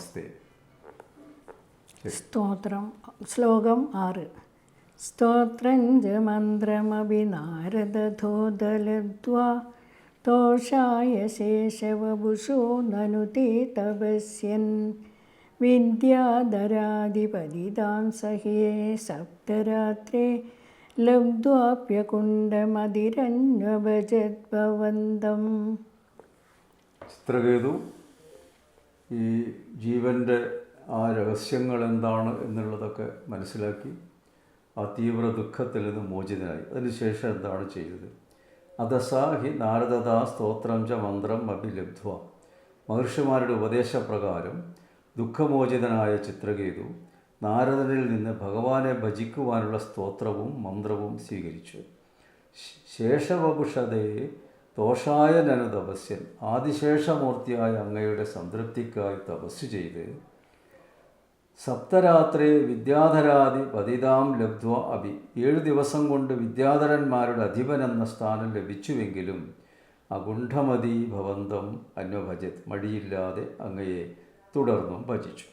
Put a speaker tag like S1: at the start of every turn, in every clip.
S1: നമസ്തേ.
S2: സ്തോത്രം. ശ്ലോകം ആറ്. ച മന്ത്രമപി നാരദധോദലദ്വാ തോഷായ ശേഷവപുഷോ നനു തേ തപസ്യൻ. വിദ്യാധരാധിപതിതാം സഹേ സപ്തരാത്രേ. ലബ്ധ്വാപ്യകുണ്ടമതിരന്വഭജദ്ഭവന്തം
S1: ചിത്രകേതു ഈ ജീവന്റെ ആ രഹസ്യങ്ങൾ എന്താണ് എന്നുള്ളതൊക്കെ മനസ്സിലാക്കി ആ തീവ്ര ദുഃഖത്തിൽ നിന്ന് മോചിതനായി. അതിനുശേഷം എന്താണ് ചെയ്തത്? അതസാ ഹി സ്തോത്രം ച മന്ത്രം അഭിലബ്ധ്വ. മഹർഷിമാരുടെ ഉപദേശപ്രകാരം ദുഃഖമോചിതനായ ചിത്രകേതു നാരദനിൽ നിന്ന് ഭഗവാനെ ഭജിക്കുവാനുള്ള സ്തോത്രവും മന്ത്രവും സ്വീകരിച്ചു. ശേഷവപുഷതയെ ശേഷവപുഷതേ തോഷായ നനു തപസ്യൻ ആദിശേഷമൂർത്തിയായ അങ്ങയുടെ സംതൃപ്തിക്കായി തപസ് ചെയ്ത് സപ്തരാത്രി വിദ്യാധരാദി പതിതാം ലബ്ധ്വ അഭി ഏഴ് ദിവസം കൊണ്ട് വിദ്യാധരന്മാരുടെ അധിപൻ എന്ന സ്ഥാനം ലഭിച്ചുവെങ്കിലും അഗുണ്ഠമതി ഭവന്തം അന്വഭജത് മടിയില്ലാതെ അങ്ങയെ തുടർന്നും ഭജിച്ചു.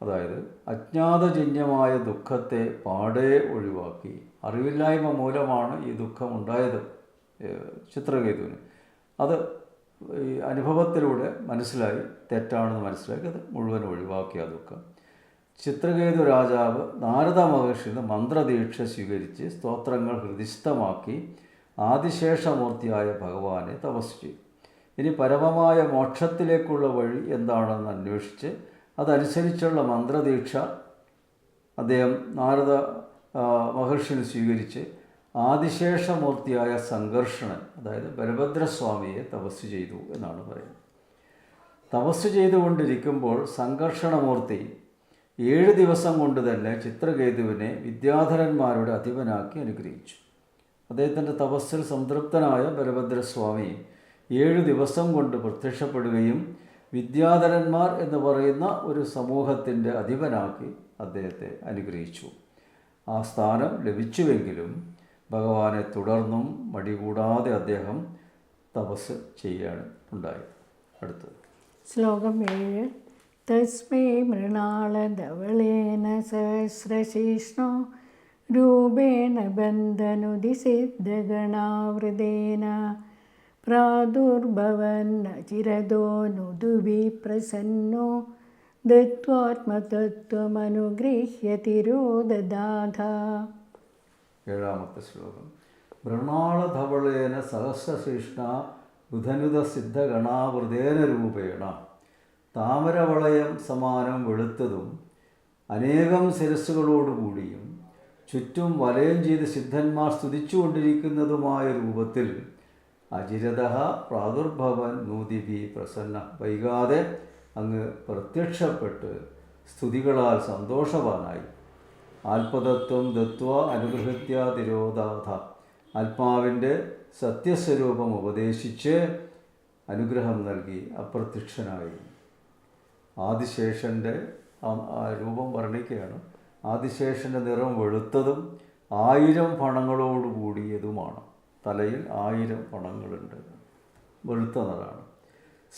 S1: അതായത് അജ്ഞാതജന്യമായ ദുഃഖത്തെ പാടെ ഒഴിവാക്കി അറിവില്ലായ്മ മൂലമാണ് ഈ ദുഃഖം ഉണ്ടായത്. ചിത്രകേതുവിന് അത് ഈ അനുഭവത്തിലൂടെ മനസ്സിലായി തെറ്റാണെന്ന് മനസ്സിലാക്കി അത് മുഴുവൻ ഒഴിവാക്കി അതൊക്കെ. ചിത്രകേതു രാജാവ് നാരദ മഹർഷിയിൽ നിന്ന് മന്ത്രദീക്ഷ സ്വീകരിച്ച് സ്തോത്രങ്ങൾ ഹൃദിസ്ഥമാക്കി ആദിശേഷമൂർത്തിയായ ഭഗവാനെ തപസ് ചെയ്തു. ഇനി പരമമായ മോക്ഷത്തിലേക്കുള്ള വഴി എന്താണെന്ന് അന്വേഷിച്ച് അതനുസരിച്ചുള്ള മന്ത്രദീക്ഷ അദ്ദേഹം നാരദ മഹർഷിന് സ്വീകരിച്ച് ആദിശേഷമൂർത്തിയായ സംഘർഷണൻ അതായത് ബലഭദ്രസ്വാമിയെ തപസ് ചെയ്തു എന്നാണ് പറയുന്നത്. തപസ് ചെയ്തുകൊണ്ടിരിക്കുമ്പോൾ സംഘർഷണമൂർത്തി ഏഴ് ദിവസം കൊണ്ട് തന്നെ ചിത്രകേതുവിനെ വിദ്യാധരന്മാരുടെ അധിപനാക്കി അനുഗ്രഹിച്ചു. അദ്ദേഹത്തിന്റെ തപസ്സിൽ സംതൃപ്തനായ ബലഭദ്രസ്വാമി ഏഴ് ദിവസം കൊണ്ട് പ്രത്യക്ഷപ്പെടുകയും വിദ്യാധരന്മാർ എന്ന് പറയുന്ന ഒരു സമൂഹത്തിന്റെ അധിപനാക്കി അദ്ദേഹത്തെ അനുഗ്രഹിച്ചു. ആ സ്ഥാനം ലഭിച്ചുവെങ്കിലും ഭഗവാനെ തുടർന്നും മടികൂടാതെ അദ്ദേഹം തപസ് ചെയ്യാണ് ഉണ്ടായത് അടുത്തത്.
S2: ശ്ലോകം ഏഴ്. തസ്മൈ മൃണാളധവളേന സഹസ്രശീഷ്ണോ രൂപേണ ബന്ധനുദിസിദ്ധഗണാവൃതേന പ്രാദുർഭവന്നചിരതോനുദുഭി പ്രസന്നോ ദത്വാത്മതത്വമനുഗൃഹ്യ തിരോദദാധ
S1: ഏഴാമത്തെ ശ്ലോകം. മൃണാളധവളേന സഹസ്രശിഷ്ണ ബുധനുത സിദ്ധഗണാവൃതേന രൂപേണ. താമരവളയം സമാനം വെളുത്തതും അനേകം ശിരസ്സുകളോടുകൂടിയും ചുറ്റും വലയം ചെയ്ത് സിദ്ധന്മാർ സ്തുതിച്ചുകൊണ്ടിരിക്കുന്നതുമായ രൂപത്തിൽ അജിരത പ്രാദുർഭവൻ നൂതിഭി പ്രസന്ന. വൈകാതെ അങ്ങ് പ്രത്യക്ഷപ്പെട്ട് സ്തുതികളാൽ സന്തോഷവാനായി. ആത്മതത്വം ദത്വ അനുഗ്രഹത്യ തിരോധാഥ. ആത്മാവിന്റെ സത്യസ്വരൂപം ഉപദേശിച്ച് അനുഗ്രഹം നൽകി അപ്രത്യക്ഷനായി. ആദിശേഷന്റെ രൂപം വർണിക്കുകയാണ്. ആദിശേഷന്റെ നിറം വെളുത്തതും ആയിരം പണങ്ങളോട് കൂടിയതുമാണ്. തലയിൽ ആയിരം പണങ്ങളുണ്ട്. വെളുത്ത നിറാണ്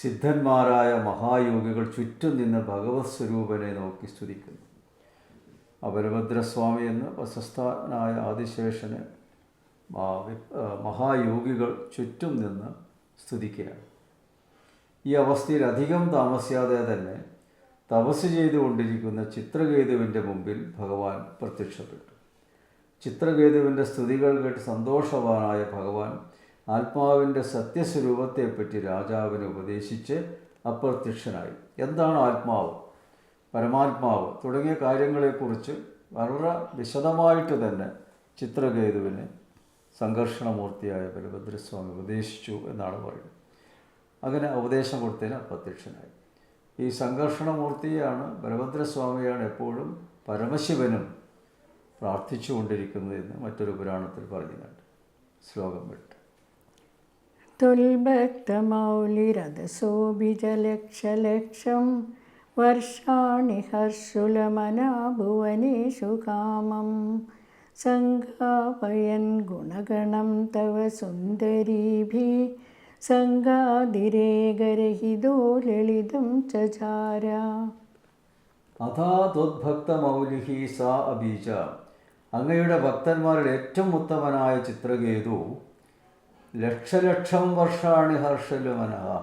S1: സിദ്ധന്മാരായ മഹായോഗികൾ ചുറ്റും നിന്ന് ഭഗവത് സ്വരൂപനെ നോക്കി സ്തുതിക്കുന്നു. അപരഭദ്രസ്വാമി എന്ന് പ്രശസ്തനായ ആദിശേഷന് മഹായോഗികൾ ചുറ്റും നിന്ന് സ്തുതിക്കുകയാണ് ഈ അവസ്ഥയിൽ അധികം താമസിയാതെ തന്നെ തപസ് ചെയ്തുകൊണ്ടിരിക്കുന്ന ചിത്രകേതുവിന്റെ മുമ്പിൽ ഭഗവാൻ പ്രത്യക്ഷപ്പെട്ടു. ചിത്രകേതുവിന്റെ സ്തുതികൾ കേട്ട് സന്തോഷവാനായ ഭഗവാൻ ആത്മാവിന്റെ സത്യസ്വരൂപത്തെപ്പറ്റി രാജാവിനെ ഉപദേശിച്ച് അപ്രത്യക്ഷനായി. എന്താണ് ആത്മാവ്? പരമാത്മാവ് തുടങ്ങിയ കാര്യങ്ങളെക്കുറിച്ച് വളരെ വിശദമായിട്ട് തന്നെ ചിത്രകേതുവിനെ സംഘർഷണമൂർത്തിയായ ബലഭദ്രസ്വാമി ഉപദേശിച്ചു എന്നാണ് പറയുന്നത്. അങ്ങനെ ഉപദേശം കൊടുത്തതിന് അപ്രത്യക്ഷനായി. ഈ സംഘർഷണമൂർത്തിയാണ് ബലഭദ്രസ്വാമിയാണ് എപ്പോഴും പരമശിവനും പ്രാർത്ഥിച്ചുകൊണ്ടിരിക്കുന്നത് എന്ന് മറ്റൊരു പുരാണത്തിൽ പറയുന്നുണ്ട് ശ്ലോകം വിട്ട്
S2: തുൽബദ്ധമൗലിരഥസോഭിജലക്ഷലക്ഷം വർഷാണി ഹർഷുലമനാ ഭുവനേഷു കാമം. സംഘാപയൻ ഗുണഗണം തവ സുന്ദരീഭി. സംഘാതിരേകരഹിതോ ലളിതം ചചാര.
S1: അഥാ ത്വദ്ഭക്തമൗലിഹി സാ അബീജ അങ്ങയുടെ ഭക്തന്മാരിൽ ഏറ്റവും ഉത്തമനായ ചിത്രകേതു. ലക്ഷലക്ഷം വർഷാണി ഹർഷലുമന.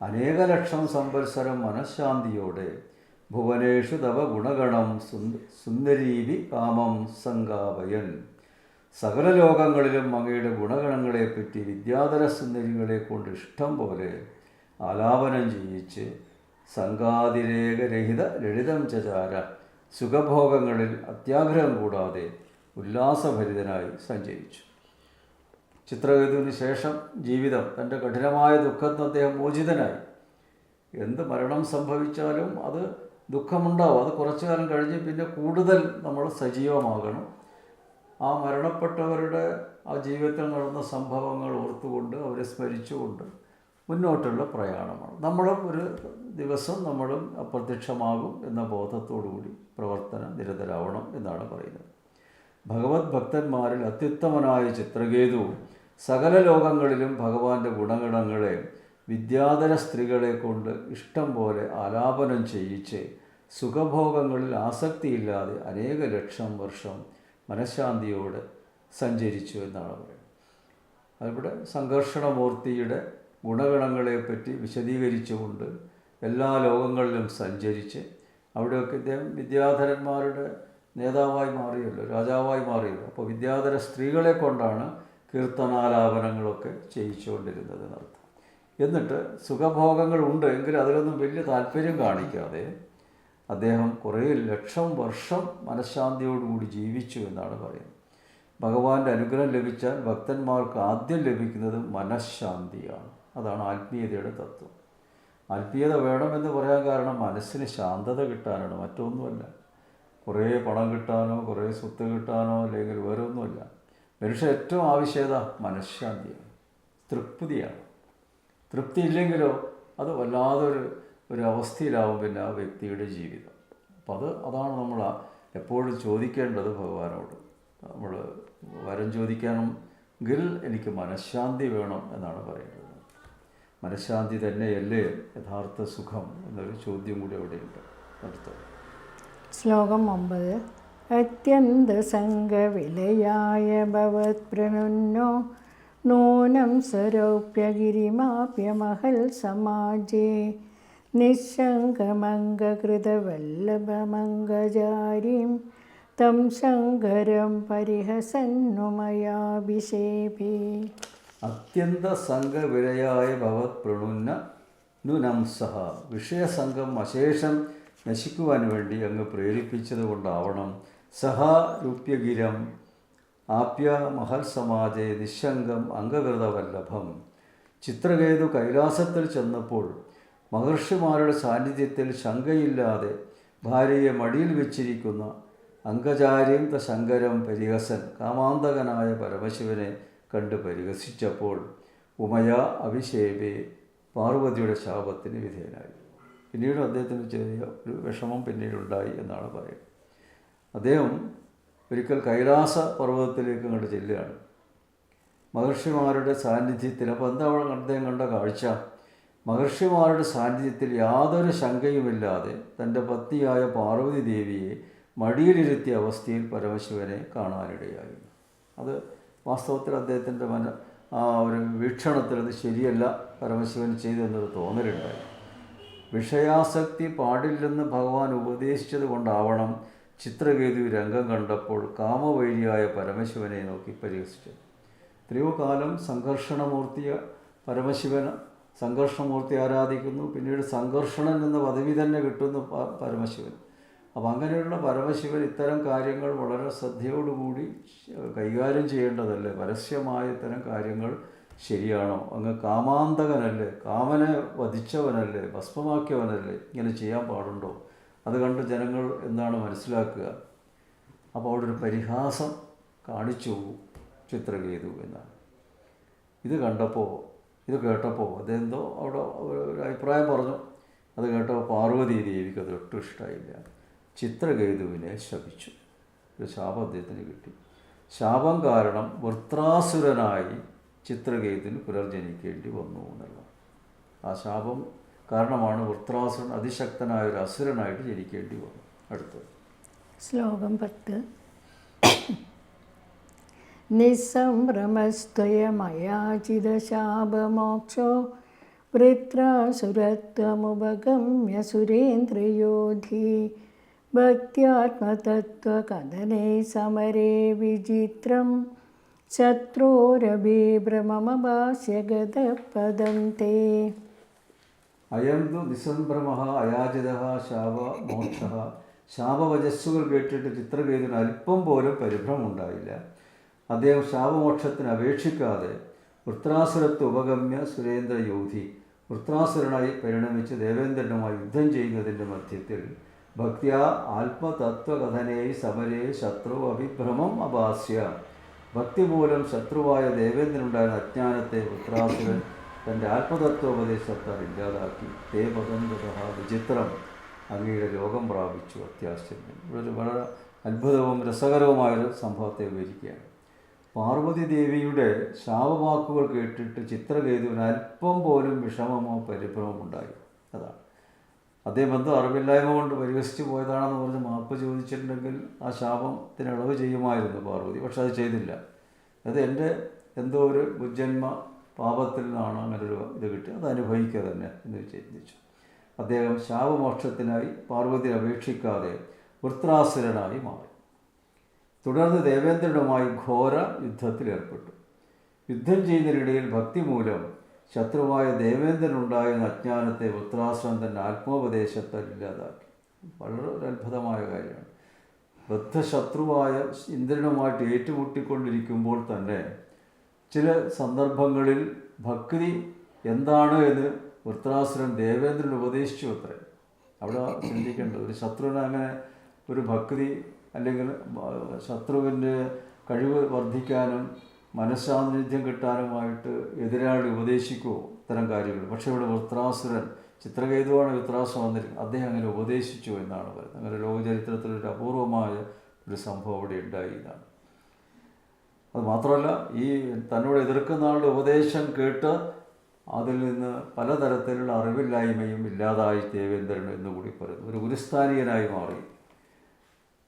S1: അനേക ലക്ഷം സംവത്സരം മനഃശാന്തിയോടെ ഭുവനേഷു തവ ഗുണഗണം സുന്ദ സുന്ദരീവി കാമം സംഗാപയൻ സകല ലോകങ്ങളിലും അങ്ങയുടെ ഗുണഗണങ്ങളെപ്പറ്റി വിദ്യാധര സുന്ദരികളെ കൊണ്ട് ഇഷ്ടം പോലെ ആലാപനം ചെയ്യിച്ച് സംഘാതിരേഖരഹിത ലളിതം ചചാര സുഖഭോഗങ്ങളിൽ അത്യാഗ്രഹം കൂടാതെ ഉല്ലാസഭരിതനായി സഞ്ചരിച്ചു. ചിത്രകേതുവിന് ശേഷം ജീവിതം തന്റെ കഠിനമായ ദുഃഖത്തിൽ അദ്ദേഹം മോചിതനായി. എന്ത് മരണം സംഭവിച്ചാലും അത് ദുഃഖമുണ്ടാവും. അത് കുറച്ചു കാലം കഴിഞ്ഞ് പിന്നെ കൂടുതൽ നമ്മൾ സജീവമാകണം. ആ മരണപ്പെട്ടവരുടെ ആ ജീവിതത്തിൽ നടന്ന സംഭവങ്ങൾ ഓർത്തുകൊണ്ട് അവരെ സ്മരിച്ചുകൊണ്ട് മുന്നോട്ടുള്ള പ്രയാണമാണ്. നമ്മളും ഒരു ദിവസം നമ്മളും അപ്രത്യക്ഷമാകും എന്ന ബോധത്തോടുകൂടി പ്രവർത്തനം നിരതരാവണം എന്നാണ് പറയുന്നത്. ഭഗവത് ഭക്തന്മാരിൽ അത്യുത്തമനായ ചിത്രകേതു സകല ലോകങ്ങളിലും ഭഗവാന്റെ ഗുണഗണങ്ങളെ വിദ്യാധര സ്ത്രീകളെ കൊണ്ട് ഇഷ്ടം പോലെ ആലാപനം ചെയ്യിച്ച് സുഖഭോഗങ്ങളിൽ ആസക്തിയില്ലാതെ അനേക ലക്ഷം വർഷം മനഃശാന്തിയോടെ സഞ്ചരിച്ചു എന്നാണ് പറയുന്നത്. അതിവിടെ സംഘർഷണമൂർത്തിയുടെ ഗുണഗണങ്ങളെപ്പറ്റി വിശദീകരിച്ചുകൊണ്ട് എല്ലാ ലോകങ്ങളിലും സഞ്ചരിച്ച് അവിടെയൊക്കെ ഇദ്ദേഹം വിദ്യാധരന്മാരുടെ നേതാവായി മാറിയല്ലോ രാജാവായി മാറിയല്ലോ. അപ്പോൾ വിദ്യാധര സ്ത്രീകളെ കൊണ്ടാണ് കീർത്തനാലാപനങ്ങളൊക്കെ ചെയ്യിച്ചുകൊണ്ടിരുന്നത് എന്നർത്ഥം എന്നിട്ട് സുഖഭോഗങ്ങൾ ഉണ്ട് എങ്കിലും അതിലൊന്നും വലിയ താല്പര്യം കാണിക്കാതെ അദ്ദേഹം കുറേ ലക്ഷം വർഷം മനഃശാന്തിയോടുകൂടി ജീവിച്ചു എന്നാണ് പറയുന്നത്. ഭഗവാന്റെ അനുഗ്രഹം ലഭിച്ചാൽ ഭക്തന്മാർക്ക് ആദ്യം ലഭിക്കുന്നത് മനഃശാന്തിയാണ്. അതാണ് ആത്മീയതയുടെ തത്വം. ആത്മീയത വേണമെന്ന് പറയാൻ കാരണം മനസ്സിന് ശാന്തത കിട്ടാനാണ് മറ്റൊന്നുമല്ല. കുറേ പണം കിട്ടാനോ കുറേ സ്വത്ത് കിട്ടാനോ അല്ലെങ്കിൽ വേറെ ഒന്നുമില്ല മനുഷ്യൻ ഏറ്റവും ആവശ്യകത മനഃശാന്തിയാണ്. തൃപ്തിയാണ്. തൃപ്തി ഇല്ലെങ്കിലോ അത് വല്ലാതൊരു ഒരു അവസ്ഥയിലാവും പിന്നെ ആ വ്യക്തിയുടെ ജീവിതം. അപ്പം അത് അതാണ് നമ്മൾ എപ്പോഴും ചോദിക്കേണ്ടത് ഭഗവാനോട്. നമ്മൾ വരം ചോദിക്കാനെങ്കിൽ എനിക്ക് മനഃശാന്തി വേണം എന്നാണ് പറയുന്നത്. മനഃശാന്തി തന്നെയല്ലേ യഥാർത്ഥ സുഖം എന്നൊരു ചോദ്യം കൂടി അവിടെയുണ്ട്. അടുത്തത്.
S2: ശ്ലോകം ഒമ്പത്. അത്യന്തസംഗവിലയായ ഭവത്പ്രണുന്നോ നൂനം സ്വരൂപ്യഗിരിമാപ്യമഹൽ സമാജേ. നിശങ്കമംഗകൃതവല്ലഭമംഗജാരീം തം ശങ്കരം പരിഹസന്നുമയാഭിഷേപേ
S1: അത്യന്ത സംഘവിരയായ ഭവത് പ്രണുന്ന നുനം സഹ വിഷയസംഘം അശേഷം നശിക്കുവാൻ വേണ്ടി അങ്ങ് പ്രേരിപ്പിച്ചത് കൊണ്ടാവണം സഹ രൂപ്യഗിരം ആപ്യ മഹൽ സമാജെ നിശങ്കം അംഗകൃതവല്ലഭം. ചിത്രകേതു കൈലാസത്തിൽ ചെന്നപ്പോൾ മഹർഷിമാരുടെ സാന്നിധ്യത്തിൽ ശങ്കയില്ലാതെ ഭാര്യയെ മടിയിൽ വെച്ചിരിക്കുന്ന അംഗചാര്യന്ത ശങ്കരം പരിഹസൻ കാമാന്തകനായ പരമശിവനെ കണ്ട് പരിഹസിച്ചപ്പോൾ ഉമയ അഭിഷേപെ പാർവതിയുടെ ശാപത്തിന് വിധേയനായി. പിന്നീട് അദ്ദേഹത്തിന് ചെറിയ ഒരു വിഷമം പിന്നീടുണ്ടായി എന്നാണ് പറയുന്നത്. അദ്ദേഹം ഒരിക്കൽ കൈലാസ പർവതത്തിലേക്ക് അങ്ങോട്ട് ചെല്ലുകയാണ്. മഹർഷിമാരുടെ സാന്നിധ്യത്തിൽ അപ്പോൾ എന്താ അവിടെ അദ്ദേഹം കണ്ട കാഴ്ച? മഹർഷിമാരുടെ സാന്നിധ്യത്തിൽ യാതൊരു ശങ്കയുമില്ലാതെ തന്റെ പത്നിയായ പാർവതി ദേവിയെ മടിയിലിരുത്തിയ അവസ്ഥയിൽ പരമശിവനെ കാണാനിടയായി അത് വാസ്തവത്തിൽ അദ്ദേഹത്തിന്റെ മന ആ ഒരു വീക്ഷണത്തിൽ അത് ശരിയല്ല പരമശിവൻ ചെയ്തെന്നൊരു തോന്നലുണ്ടായി. വിഷയാസക്തി പാടില്ലെന്ന് ഭഗവാൻ ഉപദേശിച്ചത് കൊണ്ടാവണം ചിത്രകേതു രംഗം കണ്ടപ്പോൾ കാമവൈരിയായ പരമശിവനെ നോക്കി പരിഹസിച്ചു. എത്രയോ കാലം സംഘർഷണമൂർത്തിയ പരമശിവന് സംഘർഷമൂർത്തി ആരാധിക്കുന്നു. പിന്നീട് സംഘർഷണൻ എന്ന പദവി തന്നെ കിട്ടുന്നു പരമശിവൻ. അപ്പം അങ്ങനെയുള്ള പരമശിവൻ ഇത്തരം കാര്യങ്ങൾ വളരെ ശ്രദ്ധയോടുകൂടി കൈകാര്യം ചെയ്യേണ്ടതല്ലേ? പരസ്യമായ ഇത്തരം കാര്യങ്ങൾ ശരിയാണോ? അങ്ങ് കാമാന്തകനല്ലേ? കാമനെ വധിച്ചവനല്ലേ? ഭസ്മമാക്കിയവനല്ലേ? ഇങ്ങനെ ചെയ്യാൻ പാടുണ്ടോ? അത് കണ്ട് ജനങ്ങൾ എന്താണ് മനസ്സിലാക്കുക? അപ്പോൾ അവിടെ ഒരു പരിഹാസം കാണിച്ചു ചിത്രകേതു എന്നാണ്. ഇത് കണ്ടപ്പോൾ ഇത് കേട്ടപ്പോൾ അതെന്തോ അവിടെ ഒരു അഭിപ്രായം പറഞ്ഞു. അത് കേട്ടപ്പോൾ പാർവതി ദേവിക്ക് അത് ഒട്ടും ഇഷ്ടമായില്ല ചിത്രകേതുവിനെ ശപിച്ചു. ഒരു ശാപം അദ്ദേഹത്തിന് കിട്ടി. ശാപം കാരണം വൃത്രാസുരനായി ചിത്രകേതുവിന് പുനർജനിക്കേണ്ടി വന്നു എന്നുള്ള ആ ശാപം കാരണമാണ് വൃത്രാസുരൻ അതിശക്തനായ ഒരു അസുരനായിട്ട് ജനിക്കേണ്ടി വന്നു. അടുത്തത്.
S2: ശ്ലോകം പത്ത്. നിസ്സംഭ്രമസ്ത്വയമയാചിതശാപമോക്ഷോ വൃത്രാസുരത്വമുപഗമ്യ സുരേന്ദ്രയോധി ഭക്ത്യാത്മതത്വകഥനേ സമരേ വിചിത്രം ശത്രോരഭിഭ്രമമഭാസ്യ ഗതപദം തേ.
S1: അയം തു നിസംഭ്രമ അയാചിത ശാപ മോക്ഷ. ശാപവചസ്സുകൾ കേട്ടിട്ട് ചിത്രകേതുവിന് അല്പം പോലും പരിഭ്രമം ഉണ്ടായില്ല അദ്ദേഹം ശാപമോക്ഷത്തിന് അപേക്ഷിക്കാതെ വൃത്രാസുരത്ത് ഉപഗമ്യ സുരേന്ദ്ര യോധി വൃത്രാസുരനായി പരിണമിച്ച് ദേവേന്ദ്രനുമായി യുദ്ധം ചെയ്യുന്നതിന്റെ മധ്യത്തിൽ ഭക്തിയ ആത്മതത്വകഥനേ സമരേ ശത്രു അഭിഭ്രമം അപാസ്യ. ഭക്തി മൂലം ശത്രുവായ ദേവേന്ദ്രനുണ്ടായിരുന്ന അജ്ഞാനത്തെ വൃത്രാസുരൻ തന്റെ ആത്മതത്വോപദേശത്താൽ ഇല്ലാതാക്കി തേ പതന്തത വിചിത്രം അങ്ങയുടെ ലോകം പ്രാപിച്ചു അത്യാശ്ചര്യം. ഇവിടെ വളരെ അത്ഭുതവും രസകരവുമായൊരു സംഭവത്തെ വിവരിക്കുകയാണ്. പാർവതി ദേവിയുടെ ശാപവാക്കുകൾ കേട്ടിട്ട് ചിത്രകേതുവിന് അല്പം പോലും വിഷമമോ പരിഭ്രമമോ ഉണ്ടായി. അതാണ്. അദ്ദേഹം എന്തോ അറിവില്ലായ്മ കൊണ്ട് പരിഹസിച്ചു പോയതാണെന്ന് പറഞ്ഞ് മാപ്പ് ചോദിച്ചിട്ടുണ്ടെങ്കിൽ ആ ശാപത്തിന് ഇളവ് ചെയ്യുമായിരുന്നു പാർവതി. പക്ഷെ അത് ചെയ്തില്ല. അത് എന്റെ എന്തോ ഒരു മുജ്ജന്മ പാപത്തിൽ നിന്നാണ് അങ്ങനൊരു ഇത് കിട്ടിയത് അത് അനുഭവിക്കുക തന്നെ എന്ന് ചിന്തിച്ചു അദ്ദേഹം ശാപമോക്ഷത്തിനായി പാർവതി അപേക്ഷിക്കാതെ വൃത്രാസുരനായി മാറി. തുടർന്ന് ദേവേന്ദ്രനുമായി ഘോര യുദ്ധത്തിൽ ഏർപ്പെട്ടു. യുദ്ധം ചെയ്യുന്നതിനിടയിൽ ഭക്തി മൂലം ശത്രുവായ ദേവേന്ദ്രനുണ്ടായിരുന്ന അജ്ഞാനത്തെ വൃത്രാസുരൻ തന്റെ ആത്മോപദേശത്താൽ ഇല്ലാതാക്കി. വളരെ ഒരു അത്ഭുതമായ കാര്യമാണ്. ബദ്ധശത്രുവായ ഇന്ദ്രനുമായിട്ട് ഏറ്റുമുട്ടിക്കൊണ്ടിരിക്കുമ്പോൾ തന്നെ ചില സന്ദർഭങ്ങളിൽ ഭക്തി എന്താണ് എന്ന് വൃത്രാസുരൻ ദേവേന്ദ്രൻ ഉപദേശിച്ചു അത്രേ. അവിടെ ചിന്തിക്കേണ്ടത് ഒരു ശത്രുവിനെ അങ്ങനെ ഒരു ഭക്തി അല്ലെങ്കിൽ ശത്രുവിന്റെ കഴിവ് വർദ്ധിക്കാനും മനസ്സാന്നിധ്യം കിട്ടാനുമായിട്ട് എതിരാളി ഉപദേശിക്കുമോ ഇത്തരം കാര്യങ്ങൾ. പക്ഷേ ഇവിടെ വൃത്രാസുരൻ ചിത്രകേതുവാണ് വൃത്രാസുരൻ വന്നിരിക്കുന്നത്. അദ്ദേഹം അങ്ങനെ ഉപദേശിച്ചു എന്നാണ് പറയുന്നത്. അങ്ങനെ ലോകചരിത്രത്തിൽ ഒരു അപൂർവമായ ഒരു സംഭവം അവിടെ ഉണ്ടായി എന്നാണ്. അത് മാത്രമല്ല ഈ തന്നോട് എതിർക്കുന്ന ആളുടെ ഉപദേശം കേട്ട് അതിൽ നിന്ന് പലതരത്തിലുള്ള അറിവില്ലായ്മയും ഇല്ലാതായി ദേവേന്ദ്രൻ എന്നുകൂടി പറയുന്നു. ഒരു ഗുരുസ്ഥാനീയനായി മാറി.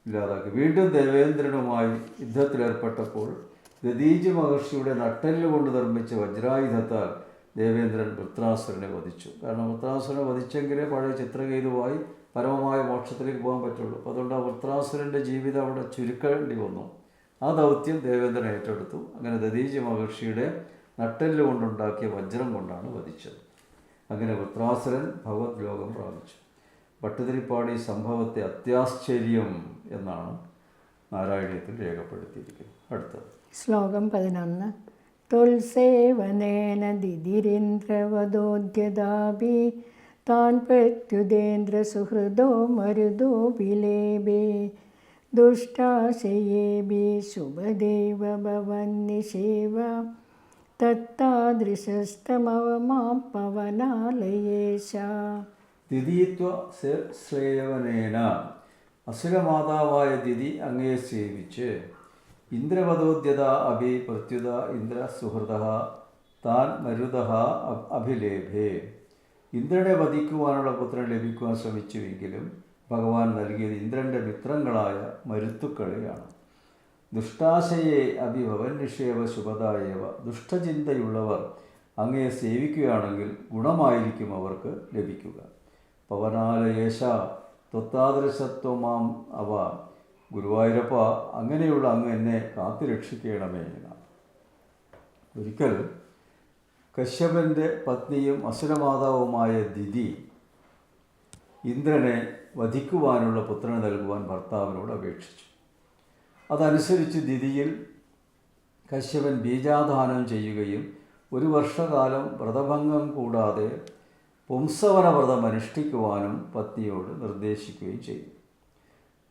S1: ഇല്ലാതാക്കി. വീണ്ടും ദേവേന്ദ്രനുമായി യുദ്ധത്തിലേർപ്പെട്ടപ്പോൾ ദതീജ് മഹർഷിയുടെ നട്ടെല്ല് കൊണ്ട് നിർമ്മിച്ച വജ്രായുധത്താൽ ദേവേന്ദ്രൻ വൃത്രാസുരനെ വധിച്ചു. കാരണം വൃത്രാസുരനെ വധിച്ചെങ്കിലേ പഴയ ചിത്രകേതുവായി പരമമായ മോക്ഷത്തിലേക്ക് പോകാൻ പറ്റുള്ളൂ. അതുകൊണ്ട് ആ വൃത്രാസുരന്റെ ജീവിതം അവിടെ ചുരുക്കേണ്ടി വന്നു. ആ ദൗത്യം ദേവേന്ദ്രൻ ഏറ്റെടുത്തു. അങ്ങനെ ദതീജി മഹർഷിയുടെ നട്ടെല്ല് കൊണ്ടുണ്ടാക്കിയ വജ്രം കൊണ്ടാണ് വധിച്ചത്. അങ്ങനെ വൃത്രാസുരൻ ഭഗവത് ലോകം പ്രാപിച്ചു. ഭട്ടതിരിപ്പാട് സംഭവത്തെ അത്യാശ്ചര്യം എന്നാണ് നാരായണീയത്തിൽ രേഖപ്പെടുത്തിയിരിക്കുന്നത്. അടുത്തത്.
S2: ശ്ലോകം പതിനൊന്ന്. തുൽസേവനേന ദിതിരിന്ദ്രവദോദ്യതാപി താൻ പ്രത്യുദേന്ദ്ര സുഹൃദോ മരുദോ വിലേബേ ദുഷ്ടാശയേബി ശുഭദേവ ഭവന്നിഷേവ തത്താദൃശസ്തമവമാ പവനാലയേശ
S1: ശ്രേയവനേന. അസുരമാതാവായ ദിതി അങ്ങയെ സേവിച്ച്. ഇന്ദ്രവധോദ്യത അഭി പ്രത്യുത ഇന്ദ്ര സുഹൃത താൻ മരുത അഭിലേഭേ. ഇന്ദ്രനെ വധിക്കുവാനുള്ള പുത്രൻ ലഭിക്കുവാൻ ശ്രമിച്ചുവെങ്കിലും ഭഗവാൻ നൽകിയത് ഇന്ദ്രന്റെ മിത്രങ്ങളായ മരുത്തുക്കളെയാണ്. ദുഷ്ടാശയെ അഭിഭവൻ നിഷേവ ശുഭതായേവ ദുഷ്ടചിന്തയുള്ളവർ അങ്ങയെ സേവിക്കുകയാണെങ്കിൽ ഗുണമായിരിക്കും അവർക്ക് ലഭിക്കുക. പവനാലയേശ തൊത്താദൃശത്വമാം അവ. ഗുരുവായൂരപ്പ അങ്ങനെയുള്ള അങ്ങ് എന്നെ കാത്തു രക്ഷിക്കണമേ എന്നാണ് ഒരിക്കൽ കശ്യപന്റെ പത്നിയും അസുരമാതാവുമായ ദിതി ഇന്ദ്രനെ വധിക്കുവാനുള്ള പുത്രനെ നൽകുവാൻ ഭർത്താവിനോട് അപേക്ഷിച്ചു. അതനുസരിച്ച് ദിതിയിൽ കശ്യപൻ ബീജാധാനം ചെയ്യുകയും ഒരു വർഷകാലം വ്രതഭംഗം കൂടാതെ പുംസവന വ്രതം അനുഷ്ഠിക്കുവാനും പത്നിയോട് നിർദ്ദേശിക്കുകയും ചെയ്തു.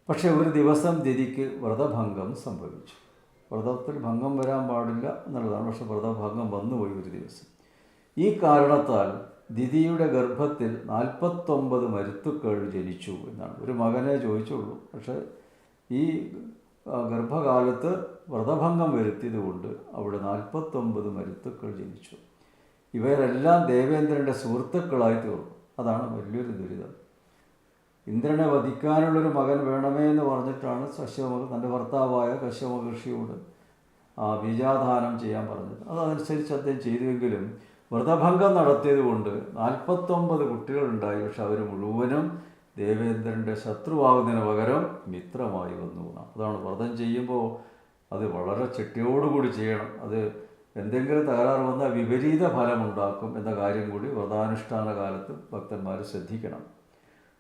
S1: പക്ഷേ ഒരു ദിവസം ദിതിക്ക് വ്രതഭംഗം സംഭവിച്ചു. വ്രതത്തിൽ ഭംഗം വരാൻ പാടില്ല എന്നുള്ളതാണ്. പക്ഷെ വ്രതഭംഗം വന്നുപോയി ഒരു ദിവസം. ഈ കാരണത്താൽ ദിതിയുടെ ഗർഭത്തിൽ നാൽപ്പത്തൊമ്പത് മരുത്തുക്കൾ ജനിച്ചു എന്നാണ്. ഒരു മകനെ ചോദിച്ചുള്ളൂ. പക്ഷേ ഈ ഗർഭകാലത്ത് വ്രതഭംഗം വരുത്തിയതുകൊണ്ട് അവിടെ നാൽപ്പത്തൊമ്പത് മരുത്തുക്കൾ ജനിച്ചു. ഇവരെല്ലാം ദേവേന്ദ്രന്റെ സുഹൃത്തുക്കളായി തീർന്നു. അതാണ് വലിയൊരു ദുരിതം. ഇന്ദ്രനെ വധിക്കാനുള്ളൊരു മകൻ വേണമേ എന്ന് പറഞ്ഞിട്ടാണ് കശ്യമ തന്റെ ഭർത്താവായ കശ്യമ ആ ബീജാധാനം ചെയ്യാൻ പറഞ്ഞത്. അതനുസരിച്ച് അദ്ദേഹം ചെയ്തുവെങ്കിലും വ്രതഭംഗം നടത്തിയത് കൊണ്ട് നാൽപ്പത്തൊമ്പത് കുട്ടികളുണ്ടായി. പക്ഷെ അവർ മുഴുവനും ദേവേന്ദ്രന്റെ ശത്രുവാകുന്നതിന് പകരം മിത്രമായി വന്നു. അതാണ് വ്രതം ചെയ്യുമ്പോൾ അത് വളരെ ചിട്ടയോടുകൂടി ചെയ്യണം. അത് എന്തെങ്കിലും തകരാറ് വന്നാൽ വിപരീത ഫലമുണ്ടാക്കും എന്ന കാര്യം കൂടി വ്രതാനുഷ്ഠാന കാലത്ത് ഭക്തന്മാർ ശ്രദ്ധിക്കണം.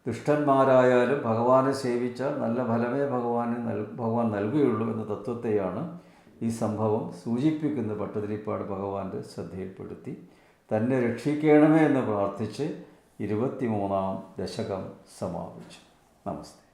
S1: ദുഷ്ടന്മാരായാലും ഭഗവാനെ സേവിച്ചാൽ നല്ല ഫലമേ ഭഗവാന് നൽ ഭഗവാൻ നൽകുകയുള്ളൂ എന്ന തത്വത്തെയാണ് ഈ സംഭവം സൂചിപ്പിക്കുന്ന പട്ടതിരിപ്പാട് ഭഗവാന്റെ ശ്രദ്ധയിൽപ്പെടുത്തി. തന്നെ രക്ഷിക്കണമേ എന്ന് പ്രാർത്ഥിച്ച് ഇരുപത്തിമൂന്നാം ദശകം സമാപിച്ചു. നമസ്തേ.